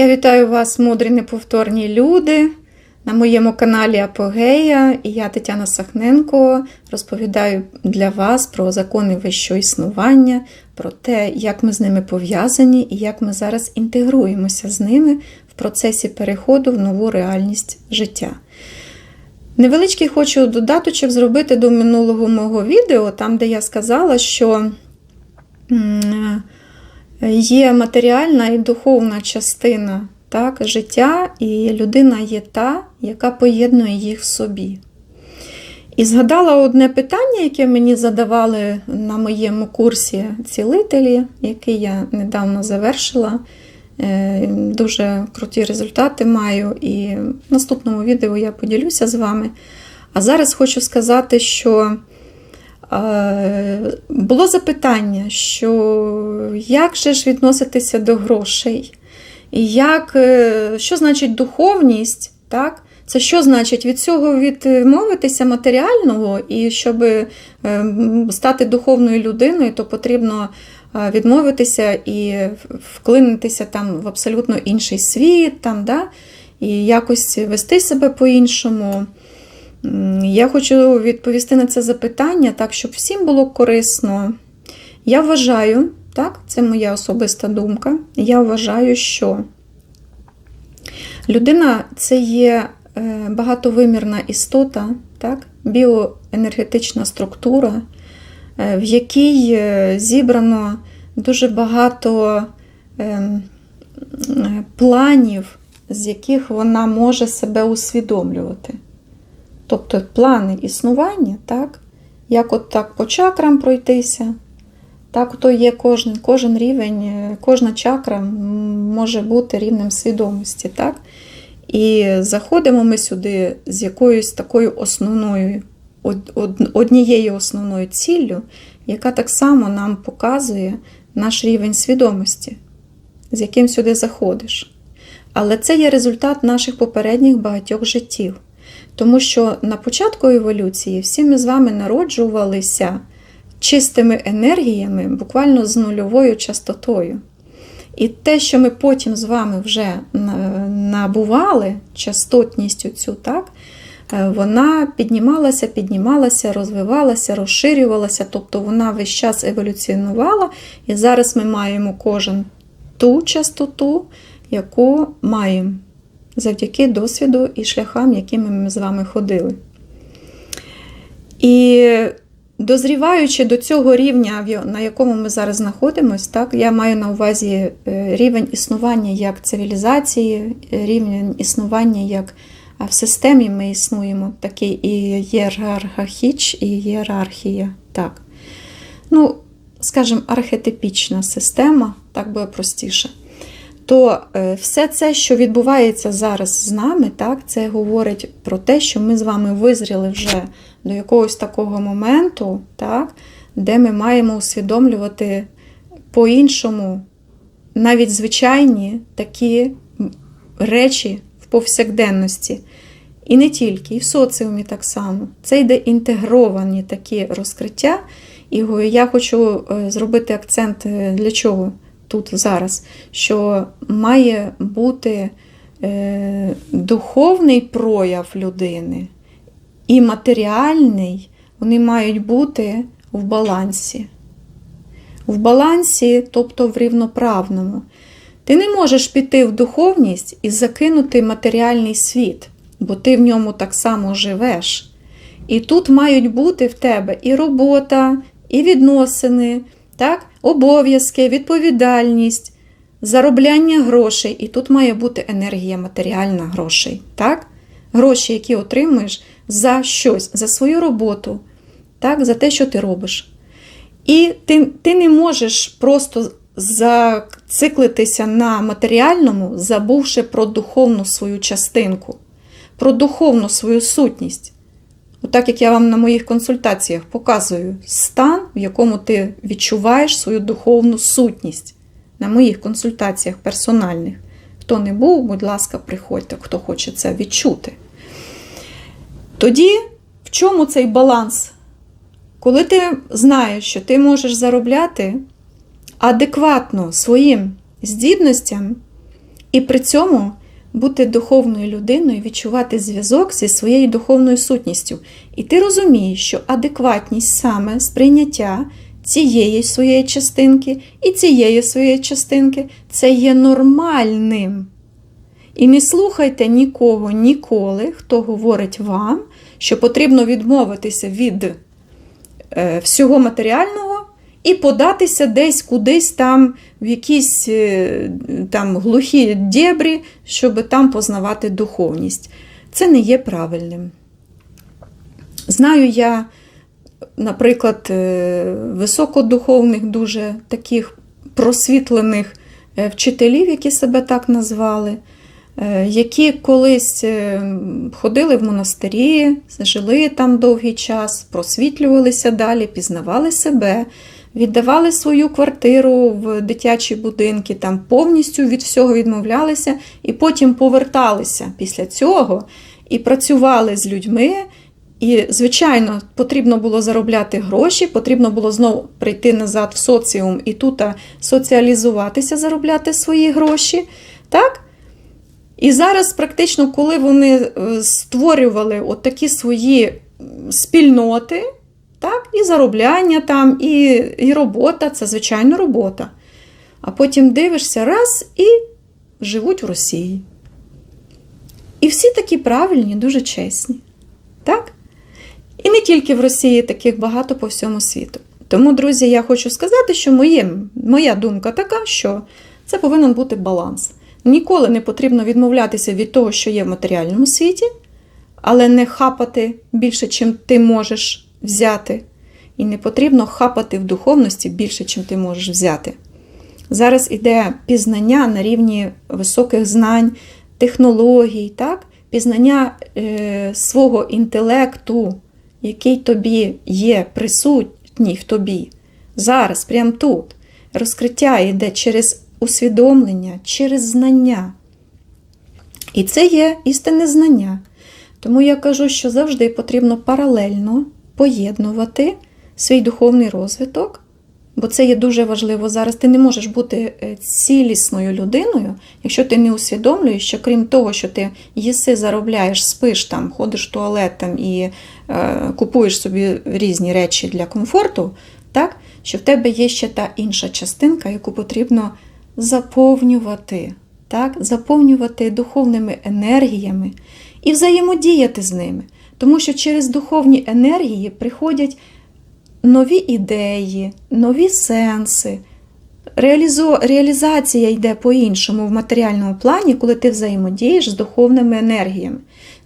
Я вітаю вас, мудрі неповторні люди, на моєму каналі Апогея. І я, Тетяна Сахненко, розповідаю для вас про закони вищого існування, про те, як ми з ними пов'язані і як ми зараз інтегруємося з ними в процесі переходу в нову реальність життя. Невеличкий хочу додаточок зробити до минулого мого відео, там, де я сказала, що є матеріальна і духовна частина так, життя, і людина є та, яка поєднує їх в собі. І згадала одне питання, яке мені задавали на моєму курсі цілителі, який я недавно завершила. Е, Дуже круті результати маю, і в наступному відео я поділюся з вами. А зараз хочу сказати, що було запитання, що як же ж відноситися до грошей? І як, е, що значить духовність? Так? Це що значить від цього відмовитися матеріального, і щоб е, стати духовною людиною, то потрібно е, відмовитися і вклинитися там в абсолютно інший світ, там, да? і якось вести себе по-іншому. Я хочу відповісти на це запитання так, щоб всім було корисно. Я вважаю, так, це моя особиста думка. Я вважаю, що людина це є е, багатовимірна істота, так, біоенергетична структура, е, в якій е, зібрано дуже багато ем, планів, з яких вона може себе усвідомлювати. Тобто плани існування, так, як от так по чакрам пройтися. Так, то є кожен, кожен рівень, е, кожна чакра може бути рівнем свідомості. Так? І заходимо ми сюди з якоюсь такою основною, од- од- однією основною ціллю, яка так само нам показує наш рівень свідомості, з яким сюди заходиш. Але це є результат наших попередніх багатьох життів. Тому що на початку еволюції всі ми з вами народжувалися чистими енергіями, буквально з нульовою частотою. І те, що ми потім з вами вже набували частотністю цю, так, е, вона піднімалася, піднімалася, розвивалася, розширювалася, тобто вона весь час еволюціонувала, і зараз ми маємо кожен ту частоту, яку маємо завдяки досвіду і шляхам, якими ми з вами ходили. І дозріваючи до цього рівня, на якому ми зараз знаходимося, так, я маю на увазі е, рівень існування як цивілізації, е, рівень існування як в системі ми існуємо, такий і ієрархіч, і ієрархія. Так. Ну, скажімо, архетипічна система, так буде простіше то е, все це, що відбувається зараз з нами, так, це говорить про те, що ми з вами визріли вже до якогось такого моменту, так, де ми маємо усвідомлювати по-іншому навіть звичайні такі речі в повсякденності. І не тільки, і в соціумі так само. Це йде інтегровані такі розкриття. І я хочу е, зробити акцент е, для чого тут зараз, що має бути е, духовний прояв людини і матеріальний, вони мають бути в балансі. В балансі, тобто в рівноправному. Ти не можеш піти в духовність і закинути матеріальний світ, бо ти в ньому так само живеш. І тут мають бути в тебе і робота, і відносини, так? Обов'язки, відповідальність, заробляння грошей. І тут має бути енергія матеріальна грошей. Так? Гроші, які отримуєш за щось, за свою роботу, так? за те, що ти робиш. І ти, ти не можеш просто зациклитися на матеріальному, забувши про духовну свою частинку, про духовну свою сутність. Отак, як я вам на моїх консультаціях показую стан, якому ти відчуваєш свою духовну сутність. На моїх консультаціях персональних. Хто не був, будь ласка, приходьте, хто хоче це відчути. Тоді в чому цей баланс? Коли ти знаєш, що ти можеш заробляти адекватно своїм здібностям, І при цьому бути духовною людиною, відчувати зв'язок зі своєю духовною сутністю. І ти розумієш, що адекватність саме сприйняття цієї своєї частинки і цієї своєї частинки це є нормальним. І не слухайте нікого ніколи, хто говорить вам, що потрібно відмовитися від е, всього матеріального і податися десь кудись там в якісь е, там глухі дєбрі, щоб там познавати духовність. Це не є правильним. Знаю я, наприклад, е, високодуховних, дуже таких просвітлених е, вчителів, які себе так назвали, які колись ходили в монастирі, жили там довгий час, просвітлювалися далі, пізнавали себе, віддавали свою квартиру в дитячі будинки, там повністю від всього відмовлялися і потім поверталися після цього і працювали з людьми. І, звичайно, потрібно було заробляти гроші, потрібно було знову прийти назад в соціум і тут соціалізуватися, заробляти свої гроші. Так? І зараз, практично, коли вони е, створювали от такі свої спільноти, так, і заробляння там, і, і робота, це звичайно робота. А потім дивишся раз і живуть в Росії. І всі такі правильні, дуже чесні. Так? І не тільки в Росії, таких багато по всьому світу. Тому, друзі, я хочу сказати, що моє, моя думка така, що це повинен бути баланс. Ніколи не потрібно відмовлятися від того, що є в матеріальному світі, але не хапати більше, чим ти можеш взяти. І не потрібно хапати в духовності більше, чим ти можеш взяти. Зараз іде пізнання на рівні високих знань, технологій, так? пізнання е, свого інтелекту, який тобі є присутній в тобі. Зараз, прямо тут. Розкриття йде через усвідомлення, через знання. І це є істинне знання. Тому я кажу, що завжди потрібно паралельно поєднувати свій духовний розвиток, бо це є дуже важливо зараз. Ти не можеш бути е, цілісною людиною, якщо ти не усвідомлюєш, що крім того, що ти їси, заробляєш, спиш там, ходиш в туалет там, і е, купуєш собі різні речі для комфорту, так, що в тебе є ще та інша частинка, яку потрібно заповнювати, так, заповнювати духовними енергіями і взаємодіяти з ними. Тому що через духовні енергії приходять нові ідеї, нові сенси. Реалізо... Реалізація йде по-іншому в матеріальному плані, коли ти взаємодієш з духовними енергіями.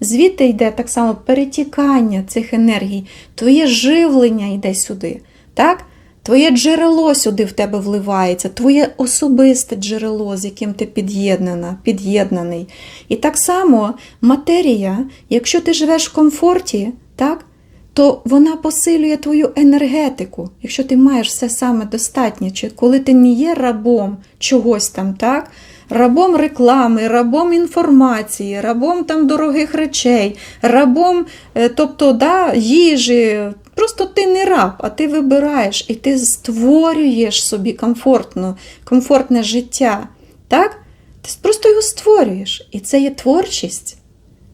Звідти йде так само перетікання цих енергій, твоє живлення йде сюди. так? Твоє джерело сюди в тебе вливається, твоє особисте джерело, з яким ти під'єднана, під'єднаний. І так само матерія, якщо ти живеш в комфорті, так, то вона посилює твою енергетику, якщо ти маєш все саме достатнє, чи коли ти не є рабом чогось там, так? Рабом реклами, рабом інформації, рабом там дорогих речей, рабом, е, тобто да, їжі. Просто ти не раб, а ти вибираєш і ти створюєш собі комфортно, комфортне життя. Так? Ти просто його створюєш. І це є творчість.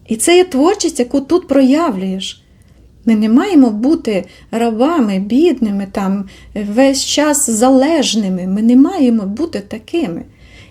І це є творчість, яку тут проявлюєш. Ми не маємо бути рабами, бідними, там, весь час залежними. Ми не маємо бути такими.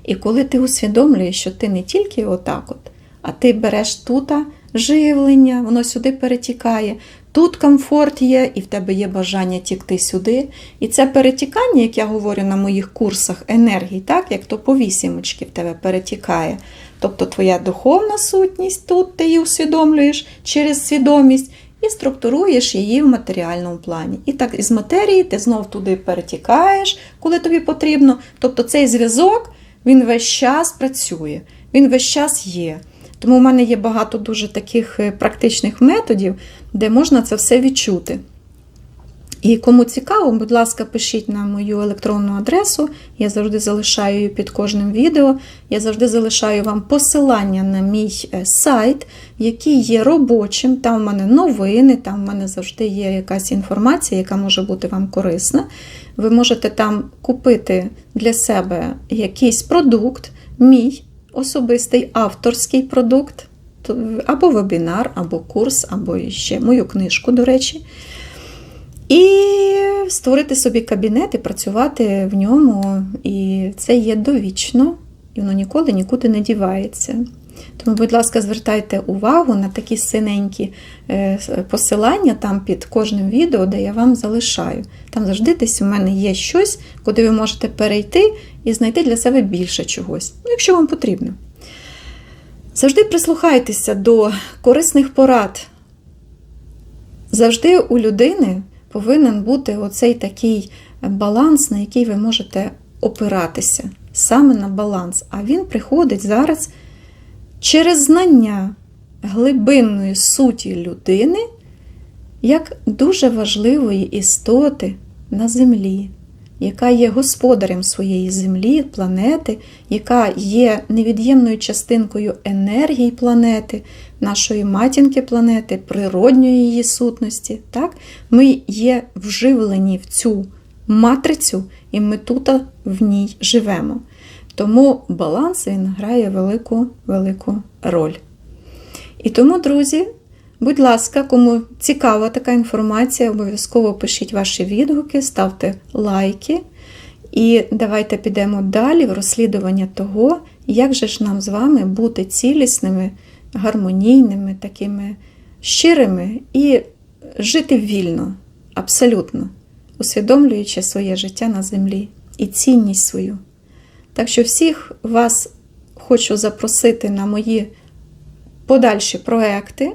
І коли ти усвідомлюєш, що ти не тільки отак, от, а ти береш тут живлення, воно сюди перетікає, тут комфорт є, і в тебе є бажання тікти сюди. І це перетікання, як я говорю на моїх курсах енергії, так, як то по вісімочки в тебе перетікає. Тобто твоя духовна сутність тут ти її усвідомлюєш через свідомість і структуруєш її в матеріальному плані. І так із матерії ти знов туди перетікаєш, коли тобі потрібно. Тобто цей зв'язок він весь час працює, він весь час є. Тому в мене є багато дуже таких е, практичних методів, де можна це все відчути. І кому цікаво, будь ласка, пишіть на мою електронну адресу. Я завжди залишаю її під кожним відео. Я завжди залишаю вам посилання на мій е, сайт, який є робочим. Там в мене новини, там в мене завжди є якась інформація, яка може бути вам корисна. Ви можете там купити для себе якийсь продукт, мій особистий авторський продукт, або вебінар, або курс, або ще мою книжку, до речі. І створити собі кабінет і працювати в ньому. І це є довічно, і воно ніколи нікуди не дівається. Тому, будь ласка, звертайте увагу на такі синенькі е, посилання там під кожним відео, де я вам залишаю. Там завжди десь у мене є щось, куди ви можете перейти і знайти для себе більше чогось, ну, якщо вам потрібно. Завжди прислухайтеся до корисних порад. Завжди у людини повинен бути оцей такий баланс, на який ви можете опиратися, саме на баланс. А він приходить зараз через знання глибинної суті людини як дуже важливої істоти на землі, яка є господарем своєї землі, планети, яка є невід'ємною частинкою енергії планети, нашої матінки планети, природньої її сутності. Так? Ми є вживлені в цю матрицю, і ми тут в ній живемо. Тому баланс він грає велику, велику роль. І тому, друзі, будь ласка, кому цікава така інформація, обов'язково пишіть ваші відгуки, ставте лайки. І давайте підемо далі в розслідування того, як же ж нам з вами бути цілісними, гармонійними, такими щирими і жити вільно, абсолютно, усвідомлюючи своє життя на землі і цінність свою. Так що всіх вас хочу запросити на мої подальші проекти.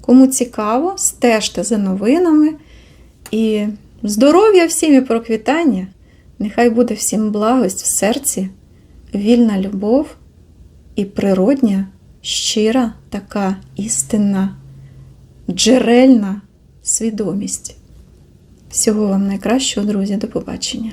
Кому цікаво, стежте за новинами. І здоров'я всім і проквітання! Нехай буде всім благость в серці, вільна любов і природня, щира така істинна, джерельна свідомість. Всього вам найкращого, друзі, до побачення!